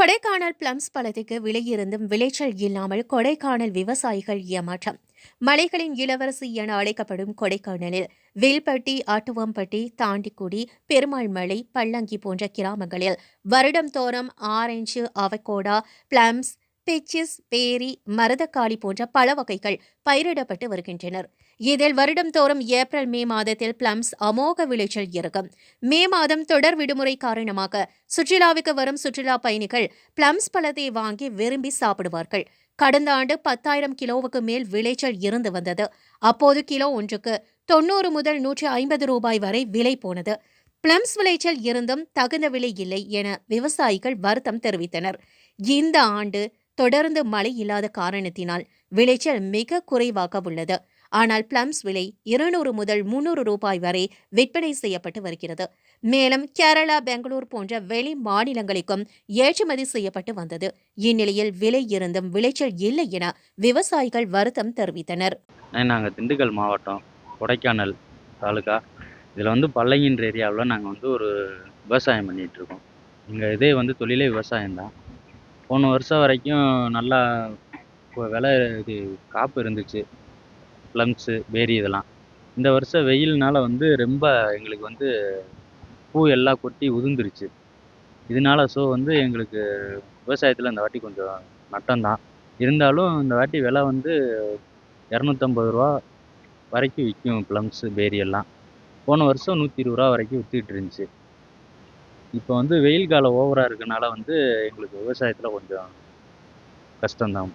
Kodaikanal plums பழத்துக்கு விலையிருந்தும் விளைச்சல் இல்லாமல் கொடைக்கானல் விவசாயிகள் ஏமாற்றம். மலைகளின் இளவரசி என அழைக்கப்படும் கொடைக்கானலில் வில்பட்டி ஆட்டுவம்பட்டி தாண்டிக்குடி பெருமாள் மலை பள்ளங்கி போன்ற கிராமங்களில் வருடம் தோறும் ஆரஞ்சு அவகோடா பிளம்ஸ் பெச்சிஸ் பேரி மருதக்காளி போன்ற பல வகைகள் பயிரிடப்பட்டு வருகின்றனர். இதில் வருடம் தோறும் ஏப்ரல் மே மாதத்தில் பிளம்ஸ் அமோக விளைச்சல் இருக்கும் மே மாதம் தொடர் விடுமுறை காரணமாக சுற்றுலாவுக்கு வரும் சுற்றுலா பயணிகள் பிளம்ஸ் பழத்தை வாங்கி விரும்பி சாப்பிடுவார்கள். கடந்த ஆண்டு பத்தாயிரம் கிலோவுக்கு மேல் விளைச்சல் இருந்து வந்தது. அப்போது கிலோ ஒன்றுக்கு தொண்ணூறு முதல் நூற்றி ஐம்பது ரூபாய் வரை விலை போனது. பிளம்ஸ் விளைச்சல் இருந்தும் தகுந்த விலை இல்லை என விவசாயிகள் வருத்தம் தெரிவித்தனர். இந்த ஆண்டு தொடர்ந்து மழை இல்லாத காரணத்தினால் விளைச்சல் மிக குறைவாக உள்ளது ஆனால் பிளம்ஸ் விலை இருநூறு முதல் முன்னூறு ரூபாய் வரை விற்பனை செய்யப்பட்டு வருகிறது. மேலும் கேரளா பெங்களூர் போன்ற வெளி மாநிலங்களுக்கும் ஏற்றுமதி செய்யப்பட்டு வந்தது. இந்நிலையில் விலை இருந்தும் விளைச்சல் இல்லை என விவசாயிகள் வருத்தம் தெரிவித்தனர். நாங்கள் திண்டுக்கல் மாவட்டம் கொடைக்கானல் தாலுகா இதில் வந்து பல்லங்கின்ற ஏரியாவில் நாங்கள் வந்து ஒரு விவசாயம் பண்ணிகிட்ருக்கோம் எங்கள் இதே வந்து தொழிலே விவசாயம்தான். போன வருஷம் வரைக்கும் நல்லா விலை இது காப்பு இருந்துச்சு. ப்ளம்ஸு பேரி இதெல்லாம். இந்த வருஷம் வெயில்னால வந்து ரொம்ப எங்களுக்கு வந்து பூ எல்லாம் கொட்டி உதிர்ந்துருச்சு. இதனால ஸோ வந்து எங்களுக்கு விவசாயத்தில் இந்த வாட்டி கொஞ்சம் நட்டம்தான். இருந்தாலும் இந்த வாட்டி விலை வந்து இரநூத்தம்பது ரூபா வரைக்கும் விற்கும் ப்ளம்ஸு பேரி எல்லாம். போன வருஷம் நூற்றி இருபது ரூபா வரைக்கும் விற்றுக்கிட்டு இருந்துச்சு. இப்போ வந்து வெயில் காலம் ஓவராக இருக்கனால வந்து எங்களுக்கு விவசாயத்தில் கொஞ்சம் கஷ்டம்தான்.